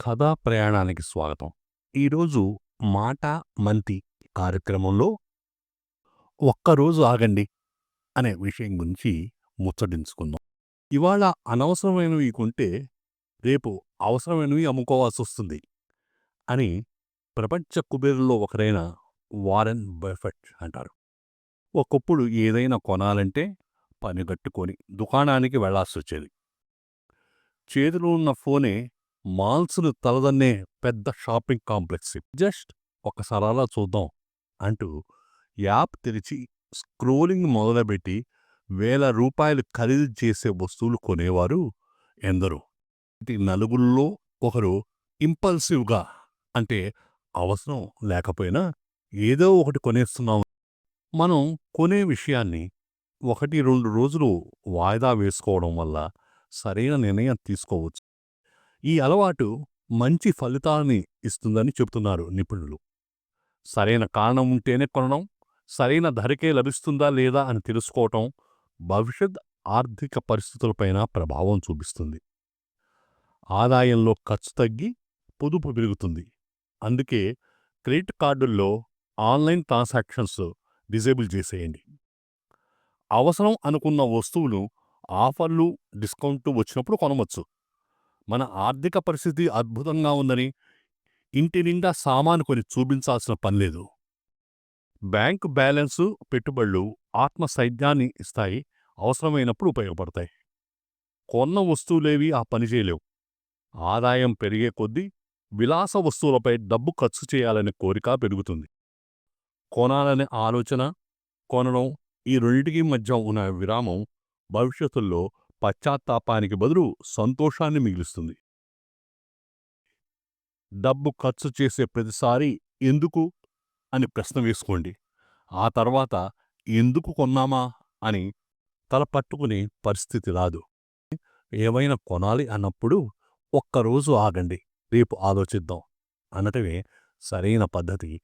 కథా ప్రయాణానికి స్వాగతం. ఈరోజు మాట మంతి కార్యక్రమంలో ఒక్కరోజు ఆగండి అనే విషయం గురించి ముచ్చటించుకుందాం. ఇవాళ అనవసరమైనవి కొంటే రేపు అవసరమైనవి అమ్ముకోవాల్సి వస్తుంది అని ప్రపంచ కుబేరుల్లో ఒకరైన వారెన్ బెఫెట్ అంటారు. ఒకప్పుడు ఏదైనా కొనాలంటే పనిగట్టుకొని దుకాణానికి వెళ్ళాల్సి వచ్చేది చేతిలో ఉన్న ఫోనే మాల్స్ను తలదన్నే పెద్ద షాపింగ్ కాంప్లెక్స్. జస్ట్ ఒకసారి అలా చూద్దాం అంటూ యాప్ తెరిచి స్క్రోలింగ్ మొదలుపెట్టి వేల రూపాయలు ఖరీదు చేసే వస్తువులు కొనేవారు ఎందరో. నలుగుల్లో ఒకరు ఇంపల్సివ్గా అంటే అవసరం లేకపోయినా ఏదో ఒకటి కొనేస్తున్నాం. మనం కొనే విషయాన్ని ఒకటి రెండు రోజులు వాయిదా వేసుకోవడం వల్ల సరైన నిర్ణయం తీసుకోవచ్చు. ఈ అలవాటు మంచి ఫలితాలని ఇస్తుందని చెబుతున్నారు నిపుణులు. సరైన కారణం ఉంటేనే కొనడం సరైన ధరకే లభిస్తుందా లేదా అని తెలుసుకోవటం భవిష్యత్ ఆర్థిక పరిస్థితులపైన ప్రభావం చూపిస్తుంది. ఆదాయంలో ఖర్చు తగ్గి పొదుపు పెరుగుతుంది. అందుకే క్రెడిట్ కార్డుల్లో ఆన్లైన్ ట్రాన్సాక్షన్స్ డిజేబుల్ చేసేయండి. అవసరం అనుకున్న వస్తువులు ఆఫర్లు డిస్కౌంట్లు వచ్చినప్పుడు కొనవచ్చు. మన ఆర్థిక పరిస్థితి అద్భుతంగా ఉందని ఇంటి నిండా సామాను కొని చూపించాల్సిన పనిలేదు బ్యాంకు బ్యాలెన్సు పెట్టుబడులు ఆత్మసైద్యాన్ని ఇస్తాయి అవసరమైనప్పుడు ఉపయోగపడతాయి. కొన్న వస్తువులేవి ఆ పని చేయలేవు. ఆదాయం పెరిగే కొద్దీ విలాస వస్తువులపై డబ్బు ఖర్చు చేయాలనే కోరిక పెరుగుతుంది. కొనాలనే ఆలోచన కొనడం ఈ రెండింటికి మధ్య ఉన్న విరామం భవిష్యత్తులో పశ్చాత్తాపానికి బదులు సంతోషాన్ని మిగిలిస్తుంది. డబ్బు ఖర్చు చేసే ప్రతిసారి ఎందుకు? అని ప్రశ్న వేసుకోండి. ఆ తర్వాత ఎందుకు కొన్నామా? అని తల పట్టుకునే పరిస్థితి రాదు. ఏవైనా కొనాలి అన్నప్పుడు ఒక్కరోజు ఆగండి. రేపు ఆలోచిద్దాం. అనటమే సరైన పద్ధతి.